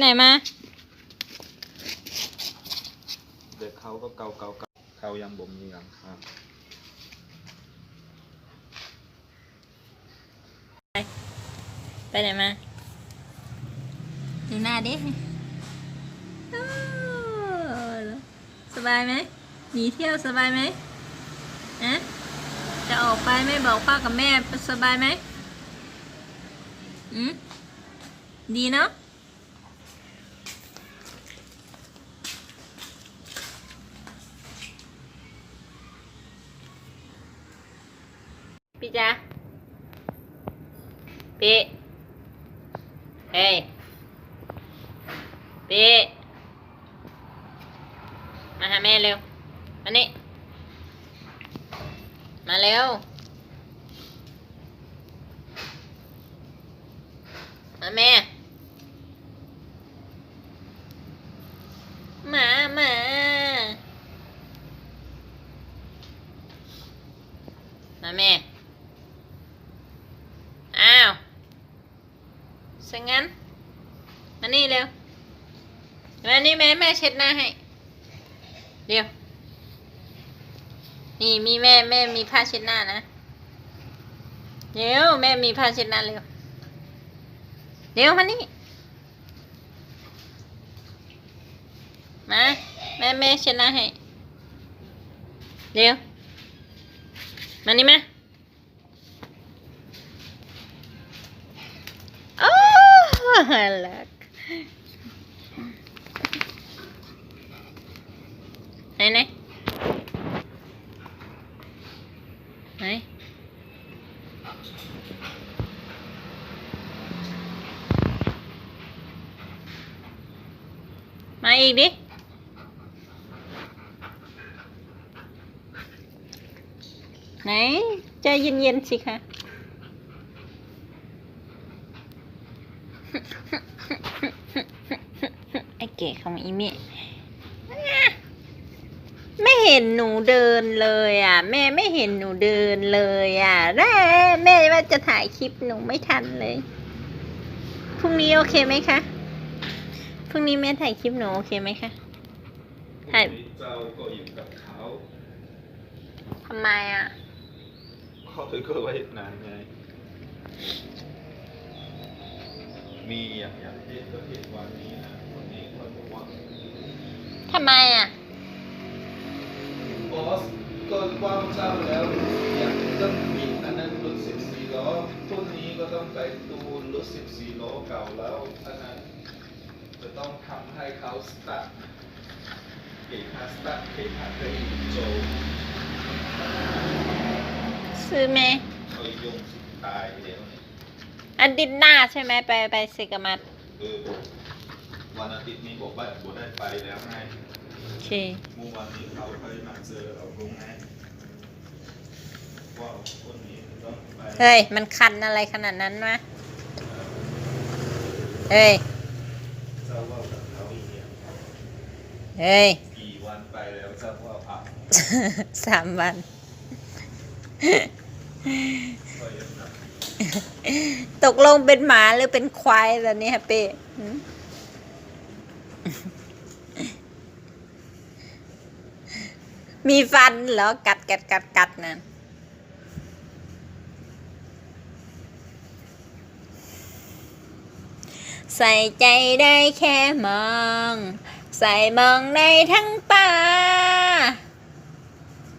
ไหนมา เด็กเขาก็เกาเกาเกาเขายังบ่มีหลังคาไปไหนมาดูหน้าดิอ้าวสบายไหมหนีเที่ยวสบายไหมอะจะออกไปไม่บอกพ่อกับแม่สบายไหมอืมดีเนาะ พี่จ๊ะพี่เฮ้ยพี่มาหาแม่เร็วมานี่มาเร็วมาแม่มามามาแม่ อ้าว สังงั้นมานี่เร็วมานี่แม่แม่เช็ดหน้าให้ เดี๋ยว นี่มีแม่แม่มีผ้าเช็ดหน้านะ เดี๋ยวแม่มีผ้าเช็ดหน้าเร็ว เดี๋ยวมานี่ มาแม่แม่เช็ดหน้าให้ เดี๋ยว มานี่มา โอ้ ลักไหนไหนไหนมาอีกดิ ไหนใจเย็นๆสิคะไอ้เก๋ของอีเมะไม่เห็นหนูเดินเลยอะ แม่ไม่เห็นหนูเดินเลยอะแม่แม่ว่าจะถ่ายคลิปหนูไม่ทันเลยพรุ่งนี้โอเคไหมคะพรุ่งนี้แม่ถ่ายคลิปหนูโอเคไหมคะถ่ายเจ้าก็อยู่กับเขาทำไมอะเขาถือก็ไว้นานไง มีอย่างอย่างที่ก็เห็นวันนี้นะวันนี้เขาบอกว่าทำไมอะบอสก็ความเจ้าแล้วอยากต้องมีอันนั้นรถสิบสี่ล้อพวกนี้ก็ต้องไปดูรถสิบสี่ล้อเก่าแล้วอันนั้นจะต้องทำให้เขาสตาร์ทเก่งฮาสตาร์ทเก่งฮาเกยโจซื้อไหมเขายงสุดตายเดี๋ยวนี้ อาทิตย์หน้าใช่ไหมไปไปสิกามัดเออวันอาทิตย์นี้บอกว่าบ่ได้ไปแล้วไงโอเค เมื่อวานนี้เขาเคยมาเจอเราตรงไหนว่าคนนี้ต้องไปเฮ้ย มันคันอะไรขนาดนั้นวะเฮ้ย เจ้าว่ากับเขาอีกเนี่ยเฮ้ย กี่วันไปแล้วเจ้าว่าอะสามวัน ก็ยังนับ ตกลงเป็นหมาหรือเป็นควายตอนนี้ฮะเป้มีฟันเหรอ กัดกัดกัดกัดนั่นใส่ใจได้แค่มอง ใส่มองได้ทั้งปา